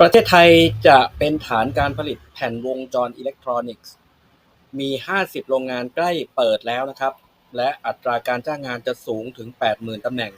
ประเทศไทยจะเป็นฐานการผลิตแผ่นวงจรอิเล็กทรอนิกส์ มี 50 โรงงานใกล้เปิดแล้วนะครับ และอัตราการจ้างงานจะสูงถึง 80,000 ตำแหน่ง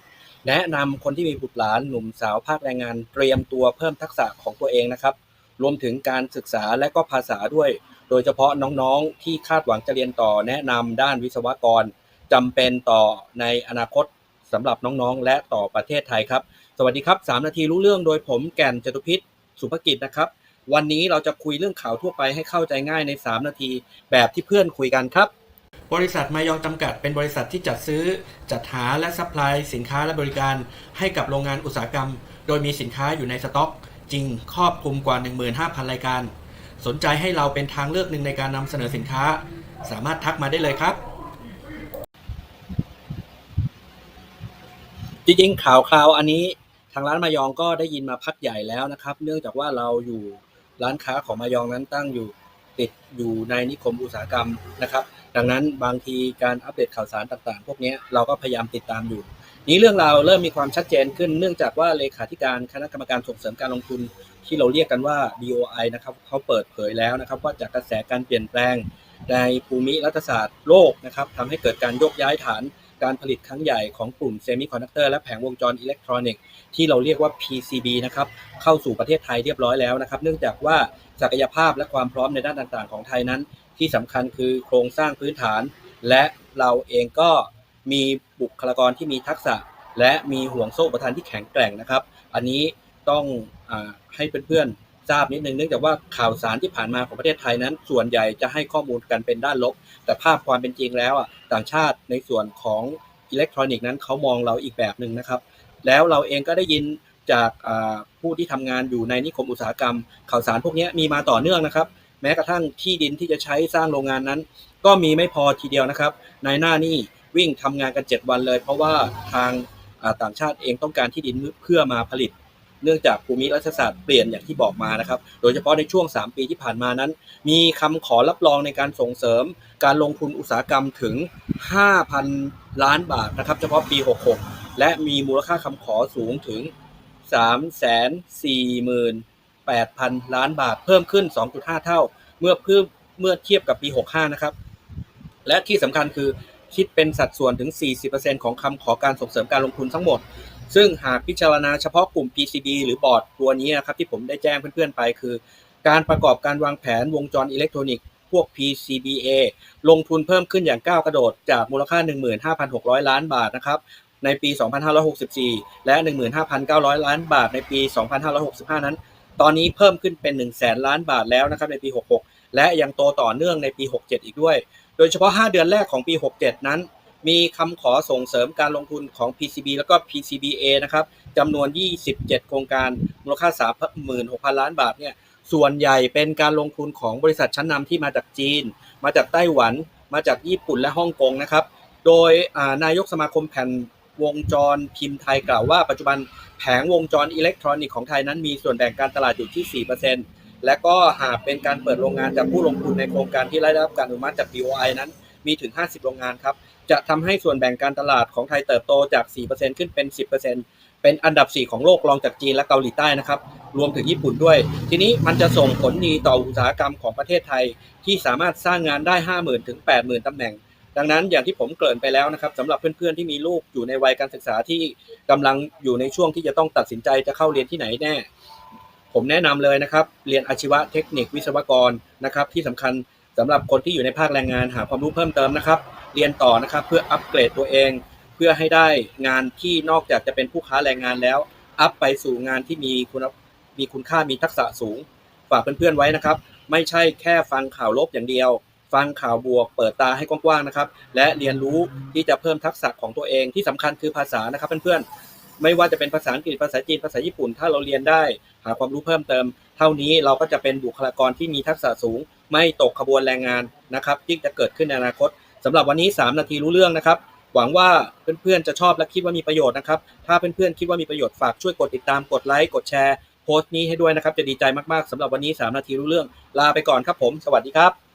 แนะนำคนที่มีบุตรหลานหนุ่มสาวภาคแรงงานเตรียมตัวเพิ่มทักษะของตัวเองนะครับ รวมถึงการศึกษาและก็ภาษาด้วย โดยเฉพาะน้องๆ ที่คาดหวังจะเรียนต่อแนะนำด้านวิศวกรจำเป็นต่อในอนาคตสำหรับน้องๆ และต่อประเทศไทยครับ สวัสดีครับ 3 นาทีรู้เรื่องโดยผมแก่นจตุพิษ สุภกิจนะครับ วันนี้เราจะคุยเรื่องข่าวทั่วไปให้เข้าใจง่ายใน 3 นาที แบบที่เพื่อนคุยกันครับ บริษัทมายองจำกัด เป็นบริษัทที่จัดซื้อ จัดหาและซัพพลายสินค้าและบริการให้กับโรงงานอุตสาหกรรม โดยมีสินค้าอยู่ในสต็อก จริงครอบคลุมกว่า 15,000 รายการ สนใจให้เราเป็นทางเลือกหนึ่งในการนำเสนอสินค้า สามารถทักมาได้เลยครับจริงๆข่าวคราวอันนี้ทางร้านมายองก็ได้ยินมาพักใหญ่แล้วนะครับ เนื่องจากว่าเราอยู่ร้านค้าของมายองนั้นตั้งอยู่ติดอยู่ในนิคมอุตสาหกรรมนะครับ ดังนั้นบางทีการอัปเดตข่าวสารต่างๆ พวกนี้เราก็พยายามติดตามอยู่ นี้เรื่องราวเริ่มมีความชัดเจนขึ้น เนื่องจากว่าเลขาธิการคณะกรรมการส่งเสริมการลงทุน ที่เราเรียกกันว่า BOI นะครับเขาเปิดเผยแล้วนะครับ ว่าจากกระแสการเปลี่ยนแปลงในภูมิรัฐศาสตร์โลกนะครับทำให้เกิดการยกย้ายฐาน การผลิตครั้งใหญ่ของกลุ่มเซมิคอนดักเตอร์และแผงวงจรอิเล็กทรอนิกส์ที่เราเรียกว่า PCB นะครับเข้าสู่ประเทศไทยเรียบร้อยแล้วนะครับ เนื่องจากว่าศักยภาพและความพร้อมในด้านต่างๆ ของไทยนั้น ที่สำคัญคือโครงสร้างพื้นฐาน และเราเองก็มีบุคลากรที่มีทักษะ และมีห่วงโซ่ประทานที่แข็งแกร่งนะครับ อันนี้ต้องอให้เพื่อนๆ ทราบนิดนึงเนื่องจากว่าข่าวสารที่ผ่านมาของประเทศไทยนั้น ส่วนใหญ่จะให้ข้อมูลกันเป็นด้านลบ แต่ภาพความเป็นจริงแล้วอะต่างชาติในส่วนของอิเล็กทรอนิกส์นั้นเขามองเราอีกแบบหนึ่งนะครับ แล้วเราเองก็ได้ยินจากผู้ที่ทำงานอยู่ในนิคมอุตสาหกรรม ข่าวสารพวกนี้มีมาต่อเนื่องนะครับ แม้กระทั่งที่ดินที่จะใช้สร้างโรงงานนั้น ก็มีไม่พอทีเดียวนะครับนายหน้านี่วิ่งทำงานกัน 7 วันเลย เพราะว่าทางต่างชาติเองต้องการที่ดินเพื่อมาผลิต เนื่องจากภูมิรัฐศาสตร์เปลี่ยนอย่างที่บอกมานะครับ โดยเฉพาะในช่วง 3 ปีที่ผ่านมานั้น มีคำขอรับรองในการส่งเสริม การลงทุนอุตสาหกรรมถึง 5,000 ล้านบาทนะครับ เฉพาะปี 66 และมีมูลค่าคำขอสูงถึง 348,000 ล้านบาท เพิ่มขึ้น 2.5 เท่า เมื่อเพิ่มเมื่อเทียบกับปี 65 นะครับ และที่สำคัญคือคิดเป็นสัดส่วนถึง 40%ของคำขอการส่งเสริมการลงทุนทั้งหมด ซึ่งหากพิจารณาเฉพาะกลุ่ม PCB หรือบอร์ดตัวนี้นะครับที่ผมได้แจ้งเพื่อนๆไปคือ การประกอบการวางแผนวงจรอิเล็กทรอนิกส์พวก PCBA ลงทุนเพิ่มขึ้นอย่างก้าวกระโดดจากมูลค่า 15,600 ล้านบาทนะครับในปี 2564 และ 15,900 ล้านบาทในปี 2565 นั้น ตอนนี้เพิ่มขึ้นเป็น 1 0 0 0 0แล้านบาทแล้วนะครับในปี 66 และยังโตต่อเนื่องในปี 67 อีกด้วย โดยเฉพาะ 5 เดือนแรกของปี 67 นั้น มีคำขอส่งเสริมการลงทุนของ PCB แล้วก็ PCBA นะครับจำนวน 27 โครงการมูลค่า 36,000 ล้านบาทเนี่ยส่วนใหญ่เป็นการลงทุนของบริษัทชั้นนำที่มาจากจีน มาจากไต้หวัน มาจากญี่ปุ่นและฮ่องกงนะครับ โดยนายกสมาคมแผ่นวงจรพิมพ์ไทยกล่าวว่าปัจจุบันแผงวงจรอิเล็กทรอนิกส์ของไทยนั้นมีส่วนแบ่งการตลาดอยู่ที่ 4%และก็หากเป็นการเปิดโรงงานจากผู้ลงทุนในโครงการที่ได้รับการอนุมัติจาก BOI นั้น มีถึง 50 โรงงานครับ จะทำให้ส่วนแบ่งการตลาดของไทยเติบโตจาก 4%ขึ้นเป็น 10%เป็นอันดับ 4 ของโลกรองจากจีนและเกาหลีใต้นะครับ รวมถึงญี่ปุ่นด้วย ทีนี้มันจะส่งผลดีต่ออุตสาหกรรมของประเทศไทย ที่สามารถสร้างงานได้ 50,000 ถึง 80,000 ตำแหน่ง ดังนั้นอย่างที่ผมเกริ่นไปแล้วนะครับสำหรับเพื่อนๆที่มีลูกอยู่ในวัยการศึกษาที่กำลังอยู่ในช่วงที่จะต้องตัดสินใจจะเข้าเรียนที่ไหนแน่ ผมแนะนำเลยนะครับ เรียนอาชีวะเทคนิควิศวกรนะครับที่สำคัญ สำหรับคนที่อยู่ในภาคแรงงานหาความรู้เพิ่มเติมนะครับ เรียนต่อนะครับเพื่ออัปเกรดตัวเอง เพื่อให้ได้งานที่นอกจากจะเป็นผู้ค้าแรงงานแล้ว อัพไปสู่งานที่มีคุณมีคุณค่ามีทักษะสูง ฝากเพื่อนๆไว้นะครับ ไม่ใช่แค่ฟังข่าวลบอย่างเดียว ฟังข่าวบวก เปิดตาให้กว้างๆนะครับ และเรียนรู้ที่จะเพิ่มทักษะของตัวเองที่สำคัญคือภาษานะครับเพื่อนๆ ไม่ว่าจะเป็นภาษาอังกฤษภาษาจีนภาษาญี่ปุ่น ถ้าเราเรียนได้หาความรู้เพิ่มเติม เท่านี้เราก็จะเป็นบุคลากรที่มีทักษะสูง ไม่ตกขบวนแรงงานนะครับที่จะเกิดขึ้นในอนาคตสำหรับวันนี้ 3 นาทีรู้เรื่องนะครับ หวังว่าเพื่อนๆจะชอบและคิดว่ามีประโยชน์นะครับ ถ้าเพื่อนๆคิดว่ามีประโยชน์ฝากช่วยกดติดตามกดไลค์กดแชร์โพสต์นี้ให้ด้วยนะครับจะดีใจมากๆสำหรับวันนี้ 3 นาทีรู้เรื่อง ลาไปก่อนครับผม สวัสดีครับ